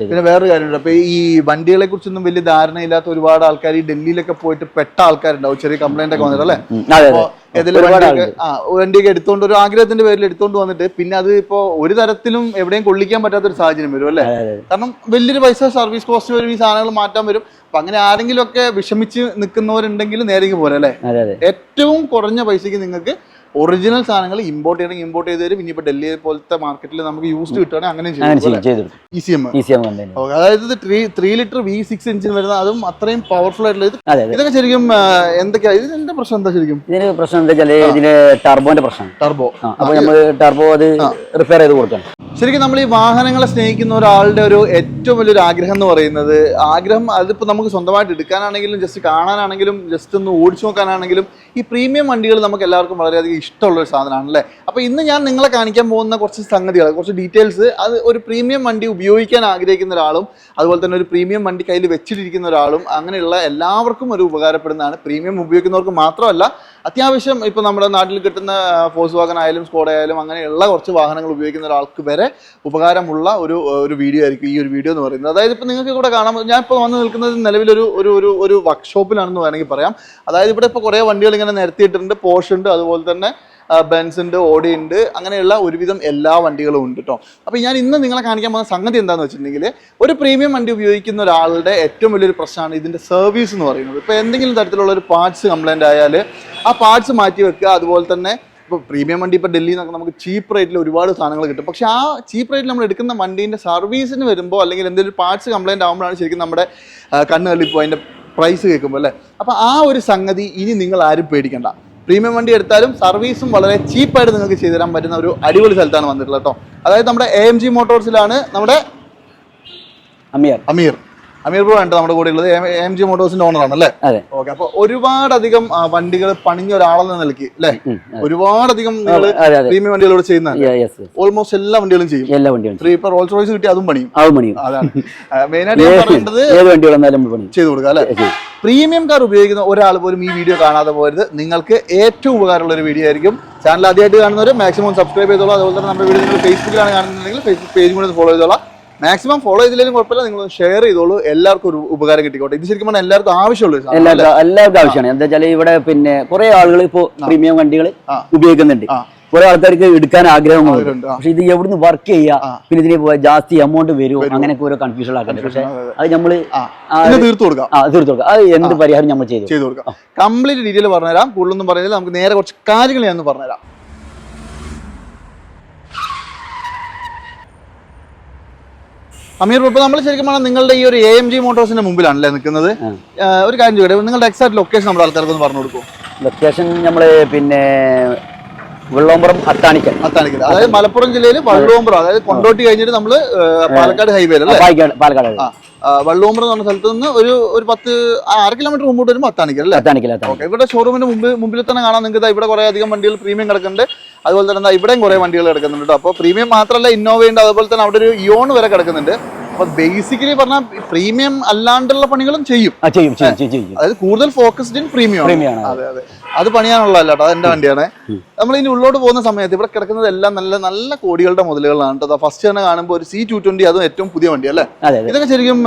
പിന്നെ വേറൊരു കാര്യമുണ്ട്. അപ്പൊ ഈ വണ്ടികളെ കുറിച്ചൊന്നും വലിയ ധാരണയില്ലാത്ത ഒരുപാട് ആൾക്കാർ ഈ ഡൽഹിയിലൊക്കെ പോയിട്ട് പെട്ട ആൾക്കാരുണ്ടാവും. ചെറിയ കംപ്ലൈന്റ് ഒക്കെ വന്നിട്ട് അല്ലേ? വണ്ടിയൊക്കെ എടുത്തോണ്ട് ഒരു ആഗ്രഹത്തിന്റെ പേരിൽ എടുത്തോണ്ട് വന്നിട്ട് പിന്നെ അത് ഇപ്പോ ഒരു തരത്തിലും എവിടെയും കൊള്ളിക്കാൻ പറ്റാത്ത ഒരു സാഹചര്യം വരും അല്ലേ. കാരണം വലിയൊരു പൈസ സർവീസ് കോസ്റ്റ് വരും ഈ സാധനങ്ങൾ മാറ്റാൻ വരും. അപ്പൊ അങ്ങനെ ആരെങ്കിലും ഒക്കെ വിഷമിച്ച് നിൽക്കുന്നവരുണ്ടെങ്കിൽ നേരെ പോരല്ലേ ഏറ്റവും കുറഞ്ഞ പൈസക്ക് നിങ്ങൾക്ക് ഒറിജിനൽ സാധനങ്ങൾ ഇമ്പോർട്ട് ചെയ്യണമെങ്കിൽ ഇമ്പോർട്ട് ചെയ്ത് തരും. ഇനിയിപ്പോ ഡൽഹി പോലത്തെ മാർക്കറ്റിൽ നമുക്ക് യൂസ്ഡ് കിട്ടുകയാണെങ്കിൽ അങ്ങനെ ചെയ്യും ഇ സി എം ആവും കമ്പനി അതായത് three three litre V six engine വരുന്ന അതും അത്രയും പവർഫുൾ ആയിട്ടുള്ള ഇത്. ഇതൊക്കെ ശരിക്കും എന്തൊക്കെയാ? ഇതിന്റെ പ്രശ്നം? എന്താ ശരിക്കും? ഇതിന് പ്രശ്നം എന്താ വെച്ചാൽ ഇതിന് ടർബോന്റെ പ്രശ്നം. ടർബോ അപ്പൊ നമ്മൾ ടർബോ അത് റിപ്പയർ ചെയ്ത് കൊടുക്കണം. ശരിക്കും നമ്മൾ ഈ വാഹനങ്ങളെ സ്നേഹിക്കുന്ന ഒരാളുടെ ഒരു ഏറ്റവും വലിയൊരു ആഗ്രഹം എന്ന് പറയുന്നത് ആഗ്രഹം അതിപ്പോ നമുക്ക് സ്വന്തമായിട്ട് എടുക്കാനാണെങ്കിലും ജസ്റ്റ് കാണാനാണെങ്കിലും ജസ്റ്റ് ഒന്ന് ഓടിച്ചു നോക്കാനാണെങ്കിലും ഈ പ്രീമിയം വണ്ടികൾ നമുക്ക് എല്ലാവർക്കും വളരെയധികം ഇഷ്ടമുള്ള ഒരു സാധനമാണ് അല്ലേ അപ്പൊ ഇന്ന് ഞാൻ നിങ്ങളെ കാണിക്കാൻ പോകുന്ന കുറച്ച് സംഗതികൾ കുറച്ച് ഡീറ്റെയിൽസ് അത് ഒരു പ്രീമിയം വണ്ടി ഉപയോഗിക്കാൻ ആഗ്രഹിക്കുന്ന ഒരാളും അതുപോലെ തന്നെ ഒരു പ്രീമിയം വണ്ടി കയ്യിൽ വെച്ചിട്ടിരിക്കുന്ന ഒരാളും അങ്ങനെയുള്ള എല്ലാവർക്കും ഒരു ഉപകാരപ്പെടുന്നതാണ്. പ്രീമിയം ഉപയോഗിക്കുന്നവർക്ക് മാത്രമല്ല അത്യാവശ്യം ഇപ്പൊ നമ്മുടെ നാട്ടിൽ കിട്ടുന്ന ഫോഴ്സ് വാഗൻ ആയാലും സ്കോഡ ആയാലും അങ്ങനെയുള്ള കുറച്ച് വാഹനങ്ങൾ ഉപയോഗിക്കുന്ന ഒരാൾക്ക് വരെ ഉപകാരമുള്ള ഒരു ഒരു വീഡിയോ ആയിരിക്കും ഈ ഒരു വീഡിയോ എന്ന് പറയുന്നത്. അതായത് ഇപ്പൊ നിങ്ങൾക്ക് ഇവിടെ കാണാം ഞാൻ ഇപ്പോൾ വന്ന് നിൽക്കുന്നത് നിലവിലൊരു ഒരു ഒരു ഒരു വർക്ക്ഷോപ്പിലാണെന്ന് വേണമെങ്കിൽ പറയാം. അതായത് ഇവിടെ ഇപ്പോൾ കുറേ വണ്ടികൾ ഇങ്ങനെ നിരത്തിയിട്ടുണ്ട്. പോഷ് ഉണ്ട് അതുപോലെ തന്നെ ബെൻസ് ഉണ്ട് ഓഡി ഉണ്ട് അങ്ങനെയുള്ള ഒരുവിധം എല്ലാ വണ്ടികളും ഉണ്ട് കേട്ടോ അപ്പോൾ ഞാൻ ഇന്ന് നിങ്ങളെ കാണിക്കാൻ പോകുന്ന സംഗതി എന്താണെന്ന് വെച്ചിട്ടുണ്ടെങ്കിൽ ഒരു പ്രീമിയം വണ്ടി ഉപയോഗിക്കുന്ന ഒരാളുടെ ഏറ്റവും വലിയൊരു പ്രശ്നമാണ് ഇതിന്റെ സർവീസ് എന്ന് പറയുന്നത്. ഇപ്പോൾ എന്തെങ്കിലും തരത്തിലുള്ള ഒരു പാർട്സ് കംപ്ലൈന്റ് ആയാൽ ആ പാർട്സ് മാറ്റി വെക്കുക അതുപോലെ തന്നെ ഇപ്പോൾ പ്രീമിയം വണ്ടി ഇപ്പോൾ ഡൽഹിയിൽ നിന്നൊക്കെ നമുക്ക് ചീപ്പ് റേറ്റിൽ ഒരുപാട് സാധനങ്ങൾ കിട്ടും. പക്ഷേ ആ ചീപ്പ് റേറ്റിൽ നമ്മൾ എടുക്കുന്ന വണ്ടീന്റെ സർവീസിന് വരുമ്പോൾ അല്ലെങ്കിൽ എന്തെങ്കിലും പാർട്സ് കംപ്ലൈന്റ് ആകുമ്പോഴാണ് ശരിക്കും നമ്മുടെ കണ്ണുകളിൽ കണ്ണ് തള്ളിപ്പോൾ അതിന്റെ പ്രൈസ് കേൾക്കുമ്പോൾ അല്ലേ? അപ്പോൾ ആ ഒരു സംഗതി ഇനി നിങ്ങൾ ആരും പേടിക്കണ്ട. പ്രീമിയം വണ്ടി എടുത്താലും സർവീസും വളരെ ചീപ്പായിട്ട് നിങ്ങൾക്ക് ചെയ്തു തരാൻ പറ്റുന്ന ഒരു അടിപൊളി സ്ഥലത്താണ് വന്നിട്ടുള്ളത് കേട്ടോ. അതായത് നമ്മുടെ എ എം ജി മോട്ടോഴ്സിലാണ് നമ്മുടെ അമീർ. അമീർ. അമീർ ബ്രോ ആണ് നമ്മുടെ കൂടെ ഉള്ളത്. എ ജി മോട്ടോഴ്സിന്റെ ഓണറാണ് അല്ലേ? ഓക്കെ അപ്പൊ ഒരുപാടധികം വണ്ടികൾ പണിഞ്ഞ ഒരാളെന്ന നിലയ്ക്ക് അല്ലേ. ഒരുപാടധികം നിങ്ങൾ പ്രീമിയം വണ്ടികളോട് ചെയ്യുന്ന ഓൾമോസ്റ്റ് എല്ലാ വണ്ടികളും ചെയ്യും. എല്ലാ വണ്ടികളും ത്രീ ഇപ്പൊ റോൾസ് റോയ്സ് കിട്ടി അതും പണിയും. അതും പണിയും. അതാണ്. മെയിനായിട്ട് ഞാൻ പറയേണ്ടത് ഏത് ചെയ്തു കൊടുക്കുക അല്ലെ? പ്രീമിയം കാർ ഉപയോഗിക്കുന്ന ഒരാൾ പോലും ഈ വീഡിയോ കാണാതെ പോരുത് നിങ്ങൾക്ക് ഏറ്റവും ഉപകാരമുള്ള ഒരു വീഡിയോ ആയിരിക്കും. ചാനൽ ആദ്യമായിട്ട് കാണുന്നവർ മാക്സിമം സബ്സ്ക്രൈബ് ചെയ്തോളൂ. അതുപോലെ തന്നെ നമ്മുടെ വീഡിയോ നിങ്ങൾ ഫേസ്ബുക്കിലാണ് കാണുന്നുണ്ടെങ്കിൽ ഫേസ്ബുക്ക് പേജും കൂടി ഫോളോ ചെയ്തോളാം. മാക്സിമം ഫോളോ ചെയ്തില്ലെങ്കിലും കുഴപ്പമില്ല. നിങ്ങൾ ഷെയർ ചെയ്തോളൂ. എല്ലാവർക്കും ഒരു ഉപകാരം കിട്ടിക്കോട്ടെ. ഇത് ശരിക്കും പറഞ്ഞാൽ എല്ലാവർക്കും ആവശ്യമുള്ള? എല്ലാവർക്കും എല്ലാവർക്കും ആവശ്യമാണ്. എന്താ വെച്ചാൽ ഇവിടെ പിന്നെ കുറെ ആളുകൾ ഇപ്പോ പ്രീമിയം വണ്ടികൾ ഉപയോഗിക്കുന്നുണ്ട്. കുറെ ആൾക്കാർക്ക് എടുക്കാൻ ആഗ്രഹങ്ങളുണ്ട് ആഗ്രഹമുണ്ട്, പക്ഷെ ഇത് എവിടുന്ന് വർക്ക് ചെയ്യാ? പിന്നെ ഇതിന് ജാസ്തി എമൗണ്ട് വരുമോ അങ്ങനെയൊക്കെ ഓരോ കൺഫ്യൂഷൻ ആക്കുന്നത് പക്ഷെ അതെ, ആ, തീർത്തു കൊടുക്കാം. തീർത്തു കൊടുക്കാം. അത് എന്ത് പരിഹാരം നമ്മൾ ചെയ്തു. ചെയ്തു കൊടുക്കാം. കംപ്ലീറ്റ് ഡീറ്റെയിൽ പറഞ്ഞുതരാം. കൂടുതലൊന്നും പറയുന്നില്ല നമുക്ക് നേരെ കുറച്ച് കാര്യങ്ങൾ ഞാൻ പറഞ്ഞുതരാം. അമീർ ഇപ്പൊ നമ്മൾ ശരിക്കും പറഞ്ഞാൽ നിങ്ങളുടെ ഈ ഒരു എ എം ജി മോട്ടോഴ്സിന്റെ മുമ്പിലാണല്ലേ നിൽക്കുന്നത്? ഒരു കാര്യം ചോദിക്കട്ടെ നിങ്ങളുടെ എക്സാക്ട് ലൊക്കേഷൻ നമ്മുടെ ആൾക്കാർക്ക് ഒന്ന് പറഞ്ഞു കൊടുക്കും. ലൊക്കേഷൻ നമ്മൾ പിന്നെ വെള്ളോമ്പുറം അത്താണിക്കൽ. അത്താണിക്കൽ. അതായത് മലപ്പുറം ജില്ലയിൽ വള്ളോമ്പ്രം അതായത് കൊണ്ടോട്ടി കഴിഞ്ഞിട്ട് നമ്മൾ പാലക്കാട് ഹൈവേയിൽ അല്ലേ? പാലക്കാട് പാലക്കാട് വള്ളുവമ്പുറം എന്ന് പറഞ്ഞ സ്ഥലത്ത് നിന്ന് ഒരു ഒരു പത്ത് അര കിലോമീറ്റർ മുമ്പോട്ട് വരുമ്പോൾ അത്താണിക്കൽ അല്ലേ? അത്താണിക്കൽ ഓക്കെ ഇവിടെ ഷോറൂമിന്റെ മുമ്പ് മുമ്പിൽ തന്നെ കാണാൻ നിങ്ങൾക്ക്. ഇവിടെ കുറെ അധികം വണ്ടികൾ പ്രീമിയം കിടക്കുന്നുണ്ട്. അതുപോലെ തന്നെ ഇവിടെയും കുറെ വണ്ടികൾ കിടക്കുന്നുണ്ട് അപ്പോൾ പ്രീമിയം മാത്രമല്ല ഇന്നോവ ഉണ്ട്. അതുപോലെ തന്നെ അവിടെ ഒരു ഇയോൺ വരെ കിടക്കുന്നുണ്ട്. അപ്പോൾ ബേസിക്കലി പറഞ്ഞാൽ പ്രീമിയം അല്ലാണ്ടുള്ള പണികളും ചെയ്യും. ചെയ്യും ചെയ്യും അതായത് കൂടുതൽ ഫോക്കസ്ഡ് ഇൻ പ്രീമിയം. അതെ. അതെ അത്. പണിയാനുള്ളതല്ല കേട്ടോ അതെന്റെ വണ്ടിയാണ്. നമ്മൾ ഇനി ഉള്ളോട്ട് പോകുന്ന സമയത്ത് ഇവിടെ കിടക്കുന്നത് എല്ലാം നല്ല നല്ല കോടികളുടെ മുതലുകളാണ് കേട്ടോ. ഫസ്റ്റ് തന്നെ കാണുമ്പോൾ ഒരു സി ടു ട്വന്റി അതും ഏറ്റവും പുതിയ വണ്ടി അല്ലേ? ഇതൊക്കെ ശരിക്കും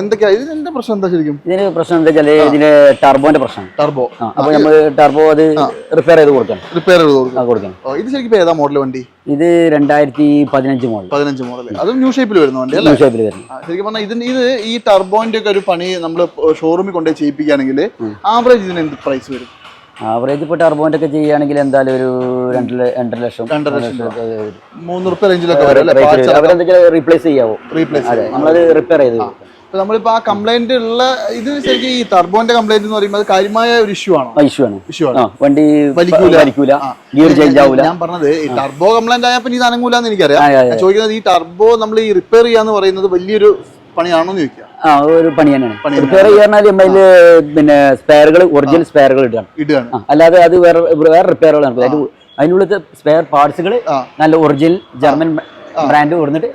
എന്തൊക്കെയാ ഇതിന്റെ പ്രശ്നം? എന്താ ശരിക്കും? ഇതിന് പ്രശ്നം എന്താ വെച്ചാൽ ഇതിന് ടർബോന്റെ പ്രശ്നം ടർബോ. അപ്പൊ നമ്മൾ ടർബോ അത് റിപ്പയർ ചെയ്ത് കൊടുക്കണം. റിപ്പയർ ചെയ്ത് കൊടുക്കണം. ഇത് ശരിക്കും ഏതാ മോഡൽ വണ്ടി? ഇത് രണ്ടായിരത്തി പതിനഞ്ച് മോഡൽ. പതിനഞ്ച് മോഡൽ. അതും ന്യൂ ഷേപ്പിൽ വരുന്ന വണ്ടി ന്യൂ ഷേപ്പിൽ വരുന്നു ശരിക്കും പറഞ്ഞാൽ ഇതിന് ഇത് ഈ ടർബോന്റെ ഒക്കെ ഒരു പണി നമ്മൾ ഷോറൂമിൽ കൊണ്ടുപോയി ചെയ്യിപ്പിക്കുകയാണെങ്കിൽ ആവറേജ് ഇതിന് എന്ത് പ്രൈസ് വരും? ആവറേജ് ഇപ്പൊ ടർബോന്റെ ഒക്കെ ചെയ്യുകയാണെങ്കിൽ എന്തായാലും ഒരു രണ്ട് രണ്ടര ലക്ഷം രണ്ടര ലക്ഷം മൂന്ന്. റുപ്യ റേഞ്ചിലൊക്കെ അവരെന്തെങ്കിലും റീപ്ലേസ് ചെയ്യാവോ? റീപ്ലേസ് അതെ നമ്മളത് റിപ്പയർ ചെയ്ത്. ഇപ്പൊ നമ്മളിപ്പോ ആ കംപ്ലൈന്റ് ഉള്ള ഇത് ശരിക്കും ഈ ടർബോന്റെ കംപ്ലൈന്റ് എന്ന് പറയുമ്പോൾ അത് കാര്യമായ ഒരു ഇഷ്യൂ ആണോ? ഇഷ്യൂ ആണ്. ഇഷ്യൂ ആണ്. വണ്ടി വലിക്കൂല. ഗിയർ ചേഞ്ച് ആവൂല. ഞാൻ പറഞ്ഞത് ഈ ടർബോ കംപ്ലൈന്റ് ആയപ്പോൾ എനിക്കറിയാം. ആ, ആ, ആ. ഞാൻ ചോദിക്കുന്നത് ഈ ടർബോ നമ്മൾ ഈ റിപ്പയർ ചെയ്യാന്ന് പറയുന്നത് വലിയൊരു പണിയാണോന്ന് ചോദിക്കുക ആ ഒരു പണി തന്നെയാണ്. റിപ്പയർ ചെയ്യാൻ നമ്മളതിൽ പിന്നെ സ്പെയറുകൾ ഒറിജിനൽ സ്പെയറുകൾ ഇടുകയാണ്. ഇടുകയാണ് അല്ലാതെ അത് വേറെ വേറെ റിപ്പയറുകൾ അതിനുള്ള അതിനുള്ളിലത്തെ സ്പെയർ പാർട്സുകൾ നല്ല ഒറിജിനൽ ജർമ്മൻ ബ്രാൻഡ് കൊടുത്തിട്ട്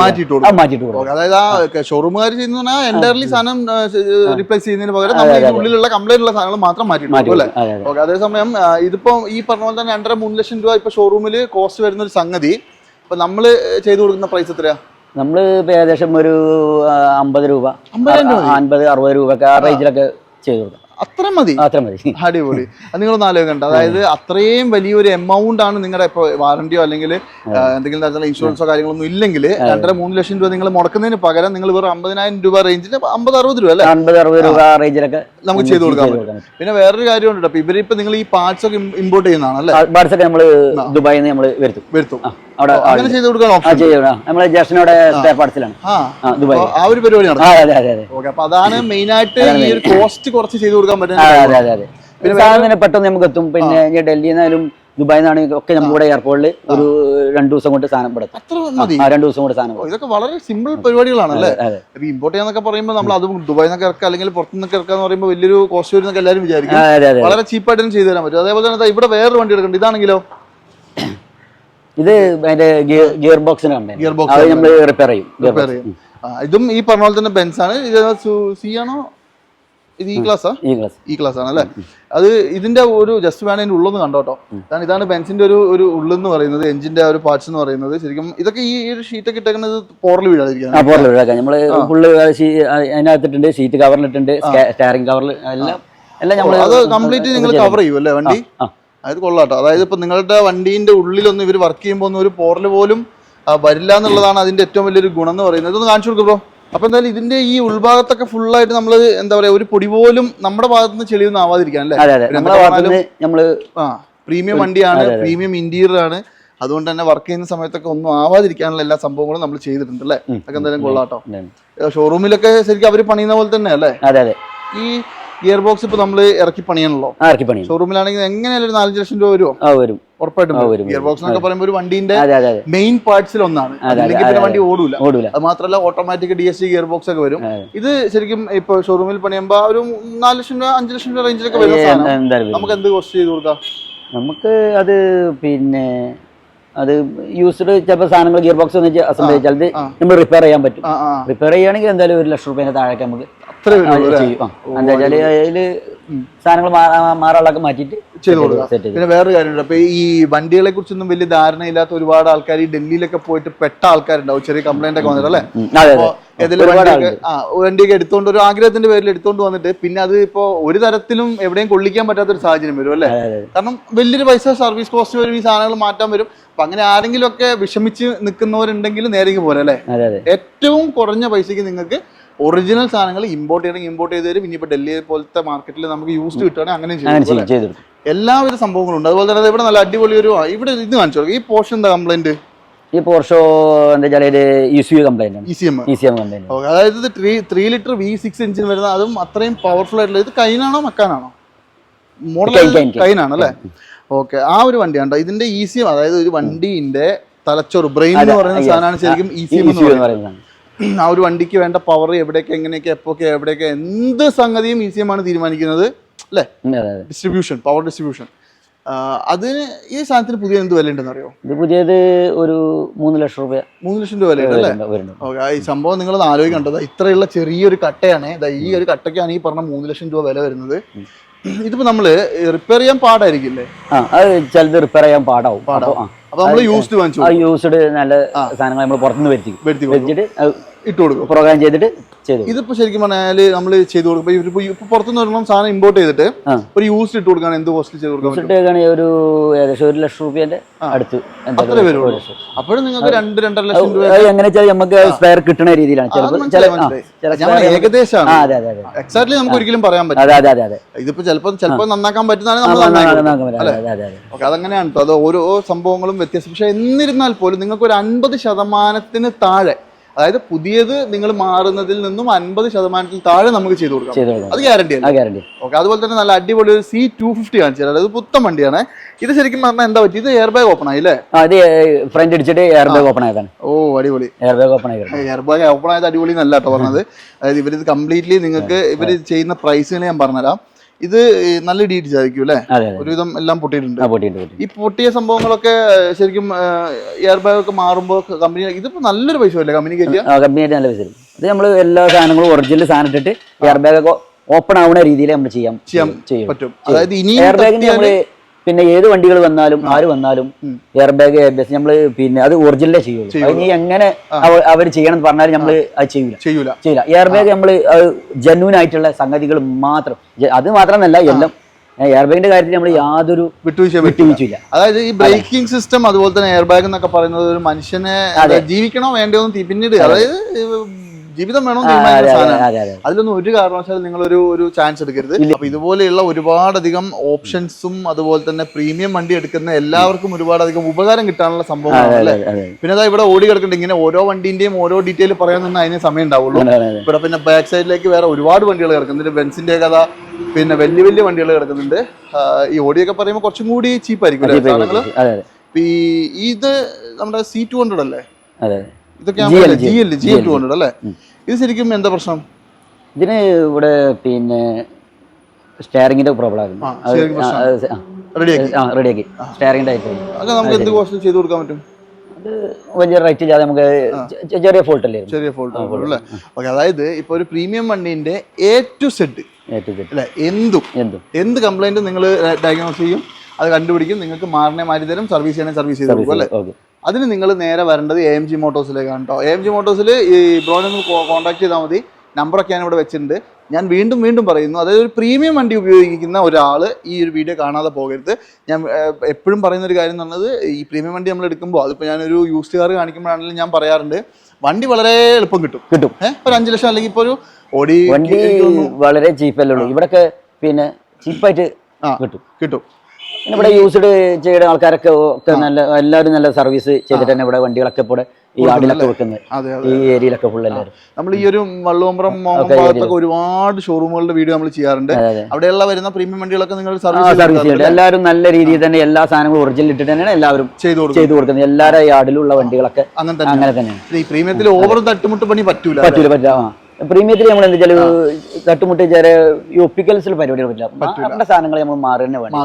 മാറ്റിയിട്ട് കൊടുക്കും. മാറ്റിയിട്ട് കൊടുക്കും. അതായത് ആ ഷോറൂമുകാർ ചെയ്യുന്ന എന്റയർലി സാധനം റീപ്ലേസ് ചെയ്യുന്നതിന് പകരം നമ്മൾ ഉള്ളിലുള്ള കംപ്ലൈന്റ് ഉള്ള സാധനങ്ങൾ മാത്രം മാറ്റി മാറ്റി അല്ലേ കൊടുക്കും. അതെ ഓക്കെ അതേസമയം ഇതിപ്പോ ഈ പറഞ്ഞ പോലെ തന്നെ രണ്ടര മൂന്ന് ലക്ഷം രൂപ ഇപ്പൊ ഷോറൂമിൽ കോസ്റ്റ് വരുന്ന ഒരു സംഗതി. ഇപ്പൊ നമ്മൾ ചെയ്തു കൊടുക്കുന്ന പ്രൈസ് എത്രയാ? നമ്മൾ ഏകദേശം ഒരു അമ്പത് രൂപ. അൻപത് അറുപത് രൂപ ഒക്കെ ആ. റേഞ്ചിലൊക്കെ ചെയ്തു കൊടുക്കാം അത്ര മതി. അത്ര മതി. അടിപൊളി. അത് നിങ്ങളൊന്ന് ആലോചിക്കണ്ട. അതായത് അത്രയും വലിയൊരു എമൗണ്ട് ആണ് നിങ്ങളുടെ ഇപ്പോൾ വാറണ്ടിയോ അല്ലെങ്കിൽ എന്തെങ്കിലും തരത്തിലുള്ള ഇൻഷുറൻസോ കാര്യങ്ങളൊന്നും ഇല്ലെങ്കിൽ രണ്ടര മൂന്ന് ലക്ഷം രൂപ നിങ്ങൾ മുടക്കുന്നതിന് പകരം നിങ്ങൾ വെറും അമ്പതിനായിരം രൂപ റേഞ്ചിൽ അമ്പത് അറുപത് രൂപ അല്ലേ? അമ്പത് അറുപത് രൂപ റേഞ്ചിലൊക്കെ നമുക്ക് ചെയ്തു കൊടുക്കാൻ പറ്റും. പിന്നെ വേറൊരു കാര്യമുണ്ട് അപ്പൊ ഇപ്പൊ നിങ്ങൾ ഈ പാർട്സ് ഒക്കെ ഇമ്പോർട്ട് ചെയ്യുന്നതാണ് അല്ലേ? പാർട്സ് ഒക്കെ നമ്മൾ ദുബായിൽ നിന്ന് വരുത്തും. വരുത്തും. അവിടെ അങ്ങനെ ചെയ്ത് കൊടുക്കാൻ ഓപ്ഷൻ നമ്മളെ സ്പെയർ പാർട്സിലാണ് ആ. ഒരു പരിപാടി നടക്കും. അതാണ് മെയിൻ ആയിട്ട് ഈ ഒരു കോസ്റ്റ് കുറച്ച് ചെയ്തു കൊടുക്കാൻ അതെ അതെ പിന്നെ പെട്ടെന്ന് നമുക്ക് എത്തും. പിന്നെ ഇനി ഡൽഹിയിൽ നിന്നായാലും ദുബായിൽ നിന്നാണെങ്കിൽ ഒക്കെ നമ്മുടെ എയർപോർട്ടിൽ ഒരു രണ്ടു ദിവസം കൊണ്ട് സാധനം ആ രണ്ടു ദിവസം കൊണ്ട് സാധനം ഇതൊക്കെ വളരെ സിമ്പിൾ പരിപാടികളാണ് അല്ലേ ഇമ്പോർട്ട് ചെയ്യാന്നൊക്കെ പറയുമ്പോൾ നമ്മൾ അത് ദുബായിൽ നിന്നൊക്കെ ഇറക്കുക അല്ലെങ്കിൽ പുറത്തുനിന്നൊക്കെ ഇറക്കുക എന്ന് പറയുമ്പോൾ വലിയൊരു കോസ്റ്റ് വരുന്നൊക്കെ എല്ലാവരും വിചാരിക്കും. വളരെ ചീപ്പായിട്ട് ചെയ്തു തരാൻ പറ്റും. അതേപോലെ തന്നെ ഇവിടെ വേറൊരു വണ്ടി എടുക്കുന്നുണ്ട്. ഇതാണെങ്കിലോ? ഇത് അതിന്റെ ഗിയർ ബോക്സിന് കമ്പനി. ഗിയർ ബോക്സ് നമ്മൾ റിപ്പയർ ചെയ്യും. റിപ്പയർ ചെയ്യും. ഇതും ഈ പറഞ്ഞ പോലെ തന്നെ ബെൻസ് ആണ്. ഇത് സി ആണോ? ഇത് ഈ ക്ലാസ്സാ ഈ ഗ്ലാസ് ഈ ക്ലാസ് ആണ് അല്ലേ അത് ഇതിന്റെ ഒരു ജസ്റ്റ് വേണം ഇതിന്റെ ഉള്ളെന്ന് കണ്ടോട്ടോ കാരണം ഇതാണ് ബെൻസിന്റെ ഒരു ഒരു ഉള്ളെന്ന് പറയുന്നത് എഞ്ചിന്റെ ഒരു പാർട്സ് എന്ന് പറയുന്നത്. ശരിക്കും ഇതൊക്കെ ഈ ഒരു ഷീറ്റ് ഒക്കെ ഇട്ടേക്കുന്നത് പോറൽ വീഴാതിരിക്കാൻ. പോർല ഒഴിവാക്കാം നമ്മൾ ഫുള്ള് അതിനകത്തിട്ടുണ്ട് സീറ്റ് കവറിലിട്ടുണ്ട് സ്റ്റാറിംഗ് കവറിൽ എല്ലാം എല്ലാം നമ്മൾ അത് കംപ്ലീറ്റ് നിങ്ങൾ കവർ ചെയ്യും അല്ലേ വണ്ടി? അതായത് അത് കൊള്ളാട്ടോ അതായത് ഇപ്പൊ നിങ്ങളുടെ വണ്ടീന്റെ ഉള്ളിലൊന്നും ഇവർ വർക്ക് ചെയ്യുമ്പോൾ ഒന്നും ഒരു പോറൽ പോലും വരില്ല എന്നുള്ളതാണ് അതിന്റെ ഏറ്റവും വലിയൊരു ഗുണം എന്ന് പറയുന്നത്. ഇതൊന്ന് കാണിച്ചു കൊടുക്കും ബ്രോ. അപ്പൊ എന്തായാലും ഇതിന്റെ ഈ ഉൾഭാഗത്തൊക്കെ ഫുൾ ആയിട്ട് നമ്മൾ എന്താ പറയാ ഒരു പൊടി പോലും നമ്മുടെ ഭാഗത്ത് നിന്ന് ചെളിയൊന്നും ആവാതിരിക്കാൻ അല്ലേ? അതെ അതെ. എന്തൊക്കെ ആ പ്രീമിയം വണ്ടിയാണ് പ്രീമിയം ഇന്റീരിയർ ആണ് അതുകൊണ്ട് തന്നെ വർക്ക് ചെയ്യുന്ന സമയത്തൊക്കെ ഒന്നും ആവാതിരിക്കാനുള്ള എല്ലാ സംഭവങ്ങളും നമ്മൾ ചെയ്തിട്ടുണ്ട് അല്ലേ? അതൊക്കെ എന്തായാലും കൊള്ളാട്ടോ. ഷോറൂമിലൊക്കെ ശരിക്കും അവർ പണിയുന്ന പോലെ തന്നെ അല്ലേ? അതെ അതെ. ഈ ഗിയർ ബോക്സ് ഇപ്പൊ നമ്മൾ ഇറക്കി പണിയണല്ലോ. ആ ഇറക്കി പണി ഷോറൂമിലാണെങ്കിൽ എങ്ങനെയാലും ഒരു നാലഞ്ച് ലക്ഷം രൂപ വരുമോ ആ വരും. ഉറപ്പായിട്ടും ആ, വരും. വരും, ഗിയർ ബോക്സ് എന്നൊക്കെ പറയുമ്പോൾ ഒരു വണ്ടീന്റെ മെയിൻ പാർട്സിൽ ഒന്നാണ്. അല്ലെങ്കിൽ പിന്നെ വണ്ടി ഓടൂല. അത് മാത്രമല്ല automatic D S gear box ഒക്കെ വരും ഇത് ശരിക്കും ഇപ്പൊ ഷോറൂമിൽ പണിയുമ്പോ ഒരു നാല് ലക്ഷം രൂപ അഞ്ച് ലക്ഷം രൂപ റേഞ്ചിലൊക്കെ വരും. നമുക്ക് എന്ത് കോസ്റ്റ് ചെയ്ത് കൊടുക്കാം? നമുക്ക് അത് പിന്നെ അത് യൂസ്ഡ് ചിലപ്പോൾ സാധനങ്ങൾ ഗിയർ ബോക്സ് എന്ന് അസംബിൾ ചെയ്താൽ നമ്മൾ റിപ്പയർ ചെയ്യാൻ പറ്റും. റിപ്പയർ ചെയ്യുകയാണെങ്കിൽ എന്തായാലും ഒരു ലക്ഷം രൂപ താഴേക്ക് നമുക്ക് ചെയ്യും. എന്താ വെച്ചാൽ അതിൽ സാധനങ്ങൾ മാറാളൊക്കെ മാറ്റിയിട്ട് ചെയ്തു കൊടുക്കാം പിന്നെ വേറൊരു കാര്യമുണ്ട്. അപ്പൊ ഈ വണ്ടികളെ കുറിച്ചൊന്നും വലിയ ധാരണ ഇല്ലാത്ത ഒരുപാട് ആൾക്കാർ ഈ ഡൽഹിയിലൊക്കെ പോയിട്ട് പെട്ട ആൾക്കാരുണ്ടാവും. ചെറിയ കംപ്ലൈന്റ് ഒക്കെ വന്നിട്ട് അല്ലേ? വണ്ടിയൊക്കെ എടുത്തോണ്ട് ഒരു ആഗ്രഹത്തിന്റെ പേരിൽ എടുത്തോണ്ട് വന്നിട്ട് പിന്നെ അത് ഇപ്പോ ഒരു തരത്തിലും എവിടെയും കൊള്ളിക്കാൻ പറ്റാത്ത ഒരു സാഹചര്യം വരും അല്ലേ? കാരണം വലിയൊരു പൈസ സർവീസ് കോസ്റ്റ് വരും ഈ സാധനങ്ങൾ മാറ്റാൻ വരും. അപ്പൊ അങ്ങനെ ആരെങ്കിലും ഒക്കെ വിഷമിച്ച് നിൽക്കുന്നവരുണ്ടെങ്കിൽ നേരെ പോരല്ലേ ഏറ്റവും കുറഞ്ഞ പൈസക്ക് നിങ്ങൾക്ക് ഒറിജിനൽ സാധനങ്ങൾ ഇമ്പോർട്ട് ചെയ്യണമെങ്കിൽ ഇമ്പോർട്ട് ചെയ്ത് തരും. ഇനിയിപ്പോൾ ഡൽഹി പോലത്തെ മാർക്കറ്റിൽ നമുക്ക് യൂസ്ഡ് കിട്ടുകയാണെങ്കിൽ അങ്ങനെ ചെയ്യും എല്ലാവിധ സംഭവങ്ങളും ഉണ്ട് അതുപോലെ തന്നെ ഇവിടെ നല്ല അടിപൊളി ഒരു ഇവിടെ ഇത് കാണിച്ചു ഈ പോർഷൻ എന്താ കംപ്ലൈന്റ് ഈ പോർഷോ എന്താ എം കംപ്ലൈന്റ് ഓക്കെ അതായത് ഇത് three three litre V six engine വരുന്ന അതും അത്രയും പവർഫുൾ ആയിട്ടുള്ള ഇത് കൈനാണോ മക്കാനാണോ? മോഡൽ. കൈനാണ് അല്ലേ? ഓക്കെ ആ ഒരു വണ്ടി ട്ടോ. ഇതിന്റെ ഇ സി എം അതായത് ഒരു വണ്ടിന്റെ തലച്ചോറ് ബ്രെയിൻ എന്ന് പറയുന്ന സാധനമാണ് ശരിക്കും ഇ സി എം എന്ന് പറയുന്നത്. ആ ഒരു വണ്ടിക്ക് വേണ്ട പവർ എവിടെയൊക്കെ എങ്ങനെയൊക്കെ എപ്പോഴൊക്കെ എവിടെയൊക്കെ എന്ത് സംഗതിയും ഇ സി എം ആണ് തീരുമാനിക്കുന്നത് അല്ലേ? ഡിസ്ട്രിബ്യൂഷൻ പവർ ഡിസ്ട്രിബ്യൂഷൻ അതിന് ഈ സാധനത്തിന് പുതിയ എന്ത് വില ഉണ്ടെന്ന് അറിയോ? ഇത് പുതിയത് ഒരു മൂന്ന് ലക്ഷം രൂപ മൂന്ന് ലക്ഷം രൂപ ഓക്കെ ഈ സംഭവം നിങ്ങൾ ആലോചിക്കേണ്ടത് ഇത്രയുള്ള ചെറിയൊരു കട്ടയാണ്. ഈ ഒരു കട്ടയ്ക്കാണ് ഈ പറഞ്ഞ മൂന്ന് ലക്ഷം രൂപ വില വരുന്നത്. ഇതിപ്പോ നമ്മൾ റിപ്പയർ ചെയ്യാൻ പാടായിരിക്കില്ലേ? ചിലത് റിപ്പയർ ചെയ്യാൻ പാടാവും. അപ്പൊ നമ്മൾ യൂസ്ഡ് വാങ്ങിച്ചു യൂസ്ഡ് നല്ല സാധനങ്ങൾ നമ്മൾ പുറത്തുനിന്ന് വരുത്തി വരുത്തി കൊടുക്കും. വെച്ചിട്ട് അത് ഇട്ട് കൊടുക്കും. പ്രോഗ്രാം ചെയ്തിട്ട് ചെയ്തു ഇതിപ്പോ ശരിക്കും പറഞ്ഞാൽ നമ്മൾ ചെയ്തു കൊടുക്കും ഇപ്പൊ പുറത്തുനിന്ന് വരുമ്പോൾ സാധനം ഇമ്പോർട്ട് ചെയ്തിട്ട്. ഒരു യൂസ്ഡ് ഇട്ട് കൊടുക്കാൻ എന്ത് കോസ്റ്റ് ചെയ്ത് കൊടുക്കാൻ പറ്റും ഒരു ഏകദേശം ഒരു ലക്ഷം റുപ്യന്റെ അടുത്ത് അത്രേ വരുള്ളൂ. അപ്പോഴും നിങ്ങൾക്ക് രണ്ട് രണ്ടര ലക്ഷം രൂപ എങ്ങനെ വെച്ചാൽ നമുക്ക് സ്പെയർ കിട്ടുന്ന രീതിയിലാണ്. ഏകദേശം എക്സാക്ട്ലി നമുക്ക് ഒരിക്കലും പറയാൻ പറ്റില്ല. അതെ ഇതിപ്പോ ചിലപ്പോ ചിലപ്പോ നന്നാക്കാൻ പറ്റുന്നതാണ് പറ്റും. അതങ്ങനെയാണ് അത് ഓരോ സംഭവങ്ങളും വ്യത്യസ്തം പക്ഷെ എന്നിരുന്നാൽ പോലും നിങ്ങൾക്ക് ഒരു അൻപത് ശതമാനത്തിന് താഴെ അതായത് പുതിയത് നിങ്ങൾ മാറുന്നതിൽ നിന്നും അൻപത് ശതമാനത്തിൽ താഴെ നമുക്ക് ചെയ്തു കൊടുക്കാം. അത് ഗ്യാരണ്ടി ഗ്യാരണ്ടി ഓക്കെ അതുപോലെ തന്നെ നല്ല അടിപൊളി ഒരു സി ടു ഫിഫ്റ്റി കാണിച്ചു തരാം അത് പുത്തൻ വണ്ടിയാണ്. ഇത് ശരിക്കും പറഞ്ഞാൽ എന്താ പറ്റി? ഇത് എയർ ബാഗ് ഓപ്പൺ ആയില്ലേ ഫ്രണ്ട് അടിച്ചിട്ട് എയർ ബാഗ് ഓപ്പൺ ആയതാണ്. ഓ അടിപൊളി. എയർ ബാഗ് ഓപ്പൺ ആയി എയർ ബാഗ് ഓപ്പൺ ആയത് അടിപൊളി എന്നല്ല കേട്ടോ പറഞ്ഞത്. അതായത് ഇവരിത് കംപ്ലീറ്റ്ലി നിങ്ങൾക്ക് ഇവർ ചെയ്യുന്ന പ്രൈസുകൾ ഞാൻ പറഞ്ഞുതരാം. ഇത് നല്ല ഡീറ്റെയിൽസ് ആയിരിക്കും അല്ലേ? ഒരുവിധം എല്ലാം പൊട്ടിയിട്ടുണ്ട്. ഈ പൊട്ടിയ സംഭവങ്ങളൊക്കെ ശരിക്കും എയർ ബാഗ് ഒക്കെ മാറുമ്പോൾ കമ്പനി ഇതിപ്പോ നല്ലൊരു പൈസ അല്ലേ കമ്പനി കമ്പനി കമ്പനിയായിട്ട് നല്ല പൈസ ഇത് നമ്മൾ എല്ലാ സാധനങ്ങളും ഒറിജിനൽ സാധനം ഇട്ടിട്ട് എയർ ബാഗ് ഒക്കെ ഓപ്പൺ ആവുന്ന രീതിയിൽ നമ്മൾ ചെയ്യാം ചെയ്യാൻ ചെയ്യും. പറ്റും. അതായത് ഇനി എയർ ബാഗിന് നമ്മൾ പിന്നെ ഏത് വണ്ടികൾ വന്നാലും ആര് വന്നാലും എയർ ബാഗ് ബസ് നമ്മൾ പിന്നെ അത് ഒറിജിനലേ ചെയ്യുള്ളൂ. അത് നീ എങ്ങനെ അവർ ചെയ്യണം എന്ന് പറഞ്ഞാലും നമ്മൾ അത് ചെയ്യൂല. ചെയ്യൂല. ചെയ്യില്ല എയർ ബാഗ് നമ്മൾ ജെന്യൂൻ ആയിട്ടുള്ള സംഗതികൾ മാത്രം. അത് മാത്രമെന്നല്ല എല്ലാം എയർ ബാഗിന്റെ കാര്യത്തിൽ നമ്മൾ യാതൊരു വിട്ടുവീഴ്ച വിട്ടുവീഴ്ചയില്ല അതായത് ഈ ബ്രേക്കിംഗ് സിസ്റ്റം അതുപോലെ തന്നെ എയർ ബാഗ് എന്നൊക്കെ പറയുന്നത് ഒരു മനുഷ്യനെ ജീവിക്കണോ വേണ്ടോ എന്ന് പിന്നീട് അതായത് ജീവിതം വേണം അതിലൊന്നും ഒരു കാരണവശാലും നിങ്ങൾ ഒരു ഒരു ചാൻസ് എടുക്കരുത് അപ്പൊ ഇതുപോലെയുള്ള ഒരുപാടധികം ഓപ്ഷൻസും അതുപോലെ തന്നെ പ്രീമിയം വണ്ടി എടുക്കുന്ന എല്ലാവർക്കും ഒരുപാടധികം ഉപകാരം കിട്ടാനുള്ള സംഭവമാണ് അല്ലേ? പിന്നെ അതാ ഇവിടെ ഓടി കിടക്കുന്നുണ്ട്. ഇങ്ങനെ ഓരോ വണ്ടിന്റെയും ഓരോ ഡീറ്റെയിൽ പറയാൻ നിന്ന് അതിന് സമയം ഉണ്ടാവുള്ളൂ. ഇവിടെ പിന്നെ ബാക്ക് സൈഡിലേക്ക് വേറെ ഒരുപാട് വണ്ടികൾ കിടക്കുന്നുണ്ട്. ബെൻസിന്റെ കഥ പിന്നെ വലിയ വലിയ വണ്ടികൾ കിടക്കുന്നുണ്ട്. ഈ ഓടിയൊക്കെ പറയുമ്പോൾ കുറച്ചും കൂടി ചീപ്പ് ആയിരിക്കും സാധനങ്ങൾ ഇത് നമ്മുടെ സി ടു ഹൺഡ്രഡ് അല്ലേ? ഇതൊക്കെ G L G L two hundred അല്ലേ? ഇത് ശരിക്കും എന്താ പ്രശ്നം? ഇതിന് ഇവിടെ പിന്നെ സ്റ്റിയറിംഗിന്റെ പ്രോബ്ലം ആയിരുന്നു റെഡിയാക്കി. സ്റ്റിയറിംഗിന്റെ ആയിട്ട് അതൊക്കെ നമുക്ക് എന്ത് കോസ്റ്റ് ചെയ്ത് കൊടുക്കാൻ പറ്റും? അത് വലിയ റേറ്റ് ഇല്ലാതെ നമുക്ക് ചെറിയ ഫോൾട്ട് അല്ലേ? ചെറിയ ഫോൾട്ട് അല്ലേ? ഓക്കെ അതായത് ഇപ്പൊ ഒരു പ്രീമിയം വണ്ടീന്റെ എ ടു സെഡ് ഏറ്റവും അല്ലെ? എന്തും. എന്തും. എന്ത് കംപ്ലൈന്റ് നിങ്ങൾ ഡയഗ്നോസ് ചെയ്യും? അത് കണ്ടുപിടിക്കും. നിങ്ങൾക്ക് മാറിനെ മാറ്റി തരും സർവീസ് ചെയ്യണേ സർവീസ് ചെയ്ത് കൊടുക്കും അല്ലേ? അതിന് നിങ്ങൾ നേരെ വരേണ്ടത് എ എം ജി മോട്ടോഴ്സിലേക്കാണ് കേട്ടോ എ എം ജി മോട്ടോഴ്സിൽ ഈ ബ്രോനെ ഒന്ന് കോൺടാക്ട് ചെയ്താൽ മതി. നമ്പറൊക്കെ ഞാൻ ഇവിടെ വെച്ചിട്ടുണ്ട്. ഞാൻ വീണ്ടും വീണ്ടും പറയുന്നു. അതായത് ഒരു പ്രീമിയം വണ്ടി ഉപയോഗിക്കുന്ന ഒരാൾ ഈ ഒരു വീഡിയോ കാണാതെ പോകരുത്. ഞാൻ എപ്പോഴും പറയുന്ന ഒരു കാര്യം എന്ന് പറഞ്ഞത് ഈ പ്രീമിയം വണ്ടി നമ്മൾ എടുക്കുമ്പോൾ അതിപ്പോൾ ഞാനൊരു യൂസ്ഡ് കാർ കാണിക്കുമ്പോഴാണെങ്കിലും ഞാൻ പറയാറുണ്ട് വണ്ടി വളരെ എളുപ്പം കിട്ടും. കിട്ടും. ഏഹ് ഒരു അഞ്ച് ലക്ഷം അല്ലെങ്കിൽ ഇപ്പോൾ ഒരു ഓടി വണ്ടി വളരെ ചീപ്പല്ലേ ഉള്ളൂ. ഇവിടൊക്കെ പിന്നെ ചീപ്പായിട്ട് ആ. കിട്ടും. കിട്ടും. പിന്നെ ഇവിടെ യൂസ്ഡ് ചെയ്ത ആൾക്കാരൊക്കെ ഒക്കെ നല്ല എല്ലാവരും നല്ല സർവീസ് ചെയ്തിട്ട് തന്നെ ഇവിടെ വണ്ടികളൊക്കെ ഇവിടെ ഈ ആടിലൊക്കെ വെക്കുന്നത് ഈ ഏരിയയിലൊക്കെ ഫുൾ എല്ലാവരും. നമ്മൾ ഈ ഒരു വള്ളുവമ്പ്രം ഭാഗത്തൊക്കെ ഒരുപാട് ഷോറൂമുകളുടെ വീഡിയോ നമ്മൾ ചെയ്യാറുണ്ട്. അവിടെയുള്ള വരുന്ന പ്രീമിയം വണ്ടികളൊക്കെ നിങ്ങൾ സർവീസ് ചെയ്തിട്ട് എല്ലാവരും നല്ല രീതിയിൽ തന്നെ എല്ലാ സാധനങ്ങളും ഒറിജിനൽ ഇട്ടിട്ട് തന്നെയാണ് എല്ലാവരും ചെയ്തു കൊടുക്കുന്നത്. എല്ലാവരും ഈ ആടിലുള്ള വണ്ടികളൊക്കെ അങ്ങനെ തന്നെ അങ്ങനെ തന്നെയാണ്. ഈ പ്രീമിയത്തിൽ ഓവർ തട്ടുമുട്ട് പണി പറ്റൂല പറ്റൂല പറ്റാ പ്രീമിയത്തിൽ നമ്മൾ എന്താ വെച്ചാൽ തട്ടുമുട്ട് ചില ഈ ഒപ്പിക്കൽസിൽ പരിപാടികൾ പറ്റില്ല. നമ്മുടെ സാധനങ്ങൾ നമ്മൾ മാറി തന്നെ വേണം.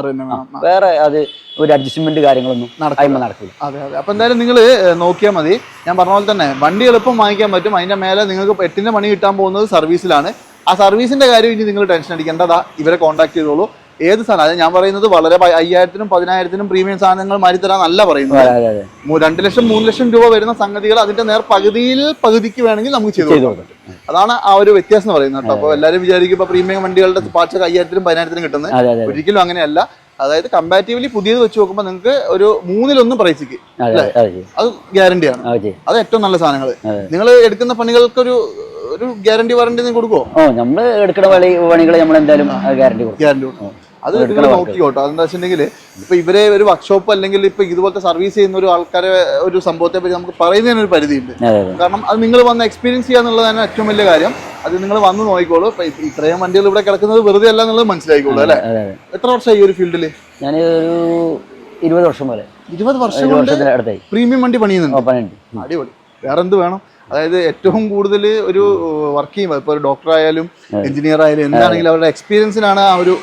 വേറെ അത് ഒരു അഡ്ജസ്റ്റ്മെന്റ് കാര്യങ്ങളൊന്നും നടക്കുമ്പോൾ നടക്കില്ല അതെ അതെ. അപ്പൊ എന്തായാലും നിങ്ങൾ നോക്കിയാൽ മതി. ഞാൻ പറഞ്ഞ പോലെ തന്നെ വണ്ടി എളുപ്പം വാങ്ങിക്കാൻ പറ്റും. അതിന്റെ മേലെ നിങ്ങൾക്ക് എട്ടിന്റെ പണി കിട്ടാൻ പോകുന്നത് സർവീസിലാണ് ആ സർവീസിന്റെ കാര്യം ഇനി നിങ്ങൾ ടെൻഷൻ അടിക്കേണ്ടതാ. ഇവരെ കോൺടാക്ട് ചെയ്തോളൂ. ഏത് സാധനം? അതായത് ഞാൻ പറയുന്നത് വളരെ പ- അയ്യായിരത്തിനും പതിനായിരത്തിനും പ്രീമിയം സാധനങ്ങൾ മാറി തരാന്നല്ല പറയുന്നത്. അതെ അതെ അതെ. മൂ- രണ്ട് ലക്ഷം മൂന്ന് ലക്ഷം രൂപ വരുന്ന സംഗതികൾ അതിന്റെ നേർ പകുതിയിൽ പകുതിക്ക് വേണമെങ്കിൽ നമുക്ക് ചെയ്തു ചെയ്തു കൊടുക്കാം. അതാണ് ആ ഒരു വ്യത്യാസം എന്ന് പറയുന്നത് കേട്ടോ. അപ്പോൾ എല്ലാവരും വിചാരിക്കും ഇപ്പൊ പ്രീമിയം വണ്ടികളുടെ പാർട്സ് അയ്യായിരത്തിനും പതിനായിരത്തിനും കിട്ടുന്നത്. അതെ അതെ ഒരിക്കലും അങ്ങനെയല്ല. അതായത് കമ്പാരിറ്റീവ്ലി പുതിയത് വെച്ച് നോക്കുമ്പോൾ നിങ്ങൾക്ക് ഒരു മൂന്നിലൊന്ന് പ്രൈസിക്ക് അതെ അതെ അതെ. അത് ഗ്യാരണ്ടിയാണ് അത്. അത് ഏറ്റവും നല്ല സാധനങ്ങൾ അതെ. നിങ്ങൾ എടുക്കുന്ന പണികൾക്ക് ഒരു ഒരു ഗ്യാരണ്ടി വാറണ്ടി നിങ്ങൾ കൊടുക്കുമോ ഓ നമ്മൾ എടുക്കുന്ന പണി പണികൾ നമ്മൾ എന്തായാലും ഗ്യാരണ്ടി കൊടുക്കും. ഗ്യാരണ്ടി കൊടുക്കും. അത് നിങ്ങൾ നോക്കിക്കോട്ടോ. അതെന്താ വെച്ചിട്ടുണ്ടെങ്കിൽ ഇപ്പൊ ഇവരെ ഒരു വർക്ക്ഷോപ്പ് അല്ലെങ്കിൽ ഇപ്പൊ ഇതുപോലത്തെ സർവീസ് ചെയ്യുന്ന ഒരു ആൾക്കാരെ ഒരു സംഭവത്തെ പറ്റി നമുക്ക് പറയുന്നതിന് ഒരു പരിധിയുണ്ട്. കാരണം അത് നിങ്ങൾ വന്ന് എക്സ്പീരിയൻസ് ചെയ്യുക എന്നുള്ളതാണ് ഏറ്റവും വലിയ കാര്യം. അത് നിങ്ങൾ വന്ന് നോക്കിക്കോളൂ. ഇത്രയും വണ്ടികൾ ഇവിടെ കിടക്കുന്നത് വെറുതെ അല്ല എന്നുള്ളത് മനസ്സിലായിക്കോളൂ അല്ലേ? എത്ര വർഷമായി ഈ ഒരു ഫീൽഡിൽ ഞാൻ ഒരു ഇരുപത് വർഷം പോലെ. ഇരുപത് വർഷം കൊണ്ട് പ്രീമിയം വണ്ടി പണിയുന്നുണ്ട്. അടിപൊളി. വേറെ എന്ത് വേണം? അതായത് ഏറ്റവും കൂടുതൽ ഒരു വർക്ക് ചെയ്യുമ്പോൾ ഇപ്പോൾ ഒരു ഡോക്ടർ ആയാലും എഞ്ചിനീയർ ആയാലും എന്താണെങ്കിലും അവരുടെ എക്സ്പീരിയൻസിനാണ് ആ ഒരു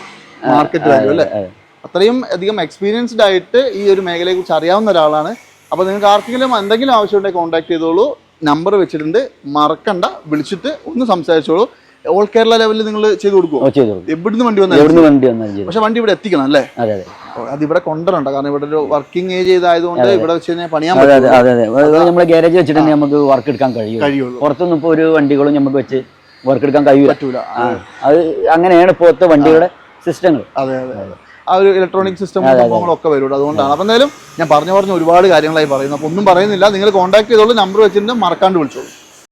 മാർക്കറ്റ് വാല്യൂ അല്ലേ? അതെ അത്രയും അധികം എക്സ്പീരിയൻസ്ഡ് ആയിട്ട് ഈ ഒരു മേഖലയെ കുറിച്ച് അറിയാവുന്ന ഒരാളാണ്. അപ്പോൾ നിങ്ങൾക്ക് ആർക്കെങ്കിലും എന്തെങ്കിലും ആവശ്യമുണ്ടെങ്കിൽ കോൺടാക്ട് ചെയ്തോളൂ. നമ്പർ വെച്ചിട്ടുണ്ട്. മറക്കണ്ട. വിളിച്ചിട്ട് ഒന്ന് സംസാരിച്ചോളൂ. ഓൾ കേരള ലെവലിൽ നിങ്ങൾ ചെയ്ത് കൊടുക്കുമോ എവിടുന്ന് വണ്ടി വന്നു വണ്ടി വന്നാലും പക്ഷെ വണ്ടി ഇവിടെ എത്തിക്കണം അല്ലേ? അതെ ഇവിടെ കൊണ്ടുവരണ്ട. കാരണം ഇവിടെ ഒരു വർക്കിംഗ് ഏരിയ ഇതായതുകൊണ്ട് ഇവിടെ വെച്ച് കഴിഞ്ഞാൽ പണിയാൻ പറ്റും നമ്മൾ ഗ്യാരേജ് വെച്ചിട്ട് നമുക്ക് വർക്ക് എടുക്കാൻ കഴിയും കഴിയുള്ളൂ. പുറത്തൊന്നും ഇപ്പോൾ ഒരു വണ്ടികളും നമുക്ക് വെച്ച് വർക്ക് എടുക്കാൻ കഴിയൂല. അത് അങ്ങനെയാണ് ഇപ്പോഴത്തെ വണ്ടിയുടെ സിസ്റ്റങ്ങൾ. അതെ അതെ അതെ. ആ ഒരു ഇലക്ട്രോണിക് സിസ്റ്റം ഒക്കെ വരും അതുകൊണ്ടാണ്. അപ്പം എന്തായാലും ഞാൻ പറഞ്ഞു പറഞ്ഞ ഒരുപാട് കാര്യങ്ങളായി പറയുന്നു. അപ്പോൾ ഒന്നും പറയുന്നില്ല. നിങ്ങൾ കോൺടാക്ട് ചെയ്തോളൂ. നമ്പർ വെച്ചിട്ട് മറക്കാണ്ട് വിളിച്ചോളൂ.